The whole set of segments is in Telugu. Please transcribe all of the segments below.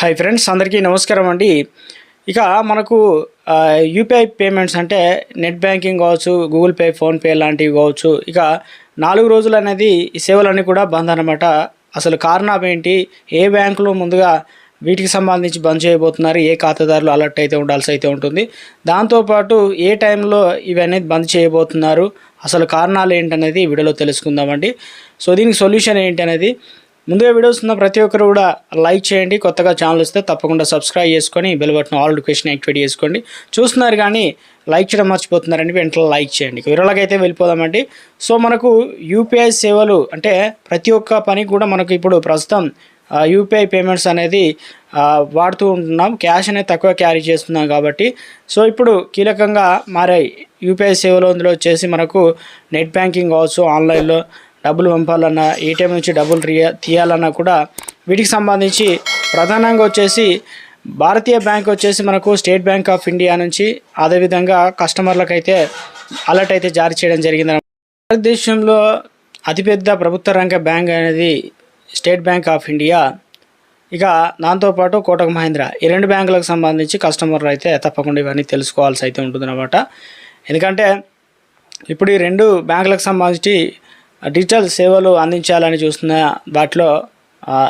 హాయ్ ఫ్రెండ్స్ అందరికీ నమస్కారం అండి. ఇక మనకు యూపీఐ పేమెంట్స్ అంటే నెట్ బ్యాంకింగ్ కావచ్చు గూగుల్ పే ఫోన్పే లాంటివి కావచ్చు. ఇక నాలుగు రోజులు అనేది ఈ సేవలన్నీ కూడా బంద్ అనమాట అసలు కారణం ఏంటి? ఏ బ్యాంకులు ముందుగా వీటికి సంబంధించి బంద్ చేయబోతున్నారు? ఏ ఖాతాదారులు అలర్ట్ అయితే ఉండాల్సి అయితే ఉంటుంది? దాంతోపాటు ఏ టైంలో ఇవన్నీ బంద్ చేయబోతున్నారు? అసలు కారణాలు ఏంటనేది వీడియోలో తెలుసుకుందామండి. సో దీనికి సొల్యూషన్ ఏంటి అనేది ముందుగా వీడియోస్ ఉన్న ప్రతి ఒక్కరు కూడా లైక్ చేయండి. కొత్తగా ఛానల్ వస్తే తప్పకుండా సబ్స్క్రైబ్ చేసుకొని bell button all notification activate చేసుకోండి. చూస్తున్నారు కానీ లైక్ చేయడం మర్చిపోతున్నారండి వెంటనే లైక్ చేయండి. వివరాలకు అయితే వెళ్ళిపోదామండి. సో మనకు యూపీఐ సేవలు అంటే ప్రతి ఒక్క పని కూడా మనకు ఇప్పుడు ప్రస్తుతం యూపీఐ పేమెంట్స్ అనేది వాడుతూ ఉంటున్నాం. క్యాష్ అనేది తక్కువ క్యారీ చేస్తున్నాం కాబట్టి. సో ఇప్పుడు కీలకంగా మారాయి. యూపీఐ సేవలు అందులో వచ్చేసి మనకు నెట్ బ్యాంకింగ్ కావచ్చు ఆన్లైన్లో డబ్బులు పంపాలన్నా ఏటీఎం నుంచి డబ్బులు తీయాలన్నా కూడా వీటికి సంబంధించి ప్రధానంగా వచ్చేసి భారతీయ బ్యాంక్ వచ్చేసి మనకు స్టేట్ బ్యాంక్ ఆఫ్ ఇండియా నుంచి అదేవిధంగా కస్టమర్లకు అయితే అలర్ట్ అయితే జారీ చేయడం జరిగింది. భారతదేశంలో అతిపెద్ద ప్రభుత్వ రంగ బ్యాంక్ అనేది స్టేట్ బ్యాంక్ ఆఫ్ ఇండియా. ఇక దాంతోపాటు కోటక్ మహీంద్ర ఈ రెండు బ్యాంకులకు సంబంధించి కస్టమర్లు అయితే తప్పకుండా ఇవన్నీ తెలుసుకోవాల్సి అయితే ఉంటుందన్నమాట. ఎందుకంటే ఇప్పుడు ఈ రెండు బ్యాంకులకు సంబంధించి డిజిటల్ సేవలు అందించాలని చూస్తున్న వాటిలో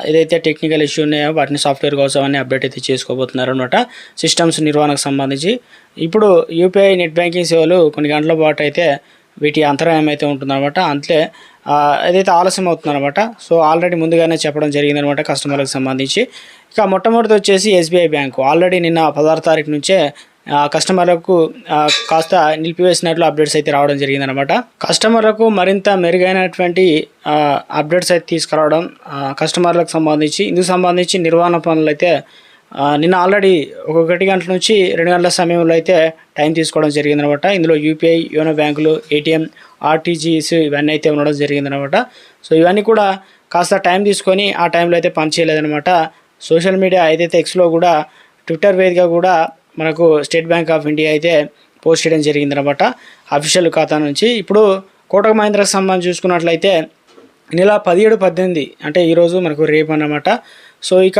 ఏదైతే టెక్నికల్ ఇష్యూ ఉన్నాయో వాటిని సాఫ్ట్వేర్ కోసం అని అప్డేట్ అయితే చేసుకోబోతున్నారు అనమాట సిస్టమ్స్ నిర్వహణకు సంబంధించి. ఇప్పుడు యూపీఐ నెట్ బ్యాంకింగ్ సేవలు కొన్ని గంటల పాటు అయితే వీటి అంతరాయం అయితే ఉంటుందన్నమాట. అంతే ఏదైతే ఆలస్యం అవుతుందన్నమాట. సో ఆల్రెడీ ముందుగానే చెప్పడం జరిగిందనమాట కస్టమర్లకు సంబంధించి. ఇక మొట్టమొదటి వచ్చేసి ఎస్బీఐ బ్యాంకు ఆల్రెడీ నిన్న పదహారు తారీఖు నుంచే కస్టమర్లకు కాస్త నిలిపివేసినట్లు అప్డేట్స్ అయితే రావడం జరిగిందనమాట కస్టమర్లకు మరింత మెరుగైనటువంటి అప్డేట్స్ అయితే తీసుకురావడం కస్టమర్లకు సంబంధించి ఇందుకు సంబంధించి నిర్వహణ పనులు అయితే నిన్న ఆల్రెడీ ఒకటి గంటల నుంచి రెండు గంటల సమయంలో అయితే టైం తీసుకోవడం జరిగిందనమాట ఇందులో యూపీఐ యోనో బ్యాంకులు ఏటీఎం ఆర్టీజీఎస్ ఇవన్నీ అయితే ఉండడం జరిగిందనమాట సో ఇవన్నీ కూడా కాస్త టైం తీసుకొని ఆ టైంలో అయితే పనిచేయలేదనమాట సోషల్ మీడియా ఏదైతే ఎక్స్లో కూడా ట్విట్టర్ వేదిక కూడా మనకు స్టేట్ బ్యాంక్ ఆఫ్ ఇండియా అయితే పోస్ట్ చేయడం జరిగిందనమాట అఫీషియల్ ఖాతా నుంచి ఇప్పుడు కోటక్ మహీంద్రాకి సంబంధించి చూసుకున్నట్లయితే నెల పదిహేడు పద్దెనిమిది అంటే ఈరోజు మనకు రేపు అన్నమాట. సో ఇక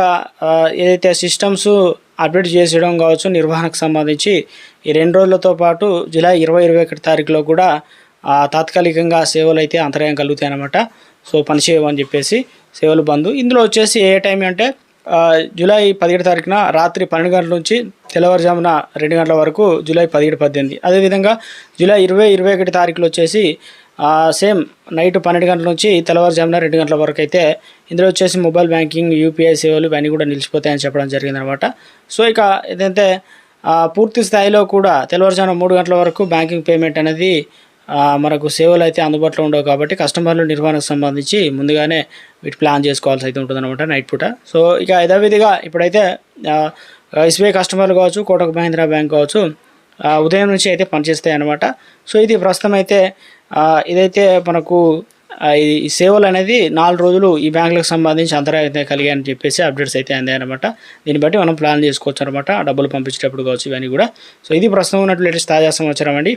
ఏదైతే సిస్టమ్స్ అప్డేట్ చేసేయడం కావచ్చు నిర్వహణకు సంబంధించి ఈ రెండు రోజులతో పాటు జూలై ఇరవై ఇరవై ఒకటి తారీఖులో కూడా తాత్కాలికంగా సేవలు అయితే అంతరాయం కలుగుతాయి అన్నమాట సో పనిచేయమని చెప్పేసి సేవలు బంద్. ఇందులో వచ్చేసి ఏ టైం అంటే జూలై పదిహేడు తారీఖున రాత్రి పన్నెండు గంటల నుంచి తెల్లవారుజామున రెండు గంటల వరకు జూలై పదిహేడు పద్దెనిమిది. అదేవిధంగా జూలై ఇరవై ఇరవై ఒకటి తారీఖులో వచ్చేసి సేమ్ నైట్ పన్నెండు గంటల నుంచి తెల్లవారుజామున రెండు గంటల వరకు అయితే ఇందులో వచ్చేసి మొబైల్ బ్యాంకింగ్ యూపీఐ సేవలు ఇవన్నీ కూడా నిలిచిపోతాయని చెప్పడం జరిగిందనమాట. సో ఇక ఏదంటే పూర్తి స్థాయిలో కూడా తెల్లవారుజామున మూడు గంటల వరకు బ్యాంకింగ్ పేమెంట్ అనేది మనకు సేవలు అయితే అందుబాటులో ఉండవు కాబట్టి కస్టమర్లు నిర్వహణకు సంబంధించి ముందుగానే వీటి ప్లాన్ చేసుకోవాల్సి అయితే ఉంటుందన్నమాట నైట్ పూట. సో ఇక యథావిధిగా ఇప్పుడైతే ఎస్బీఐ కస్టమర్లు కావచ్చు కోటక్ మహీంద్రా బ్యాంక్ కావచ్చు ఉదయం నుంచి అయితే పనిచేస్తాయి అనమాట సో ఇది ప్రస్తుతం అయితే ఇదైతే మనకు ఈ సేవలు అనేది నాలుగు రోజులు ఈ బ్యాంకులకు సంబంధించి అంతరాయం అయితే కలిగాయని చెప్పేసి అప్డేట్స్ అయితే అందాయన్నమాట. దీన్ని బట్టి మనం ప్లాన్ చేసుకోవచ్చు అనమాట డబ్బులు పంపించేటప్పుడు కావచ్చు ఇవన్నీ కూడా. సో ఇది ప్రస్తుతం ఉన్నట్లు లేటెస్ట్ తాజా సమాచారం అండి.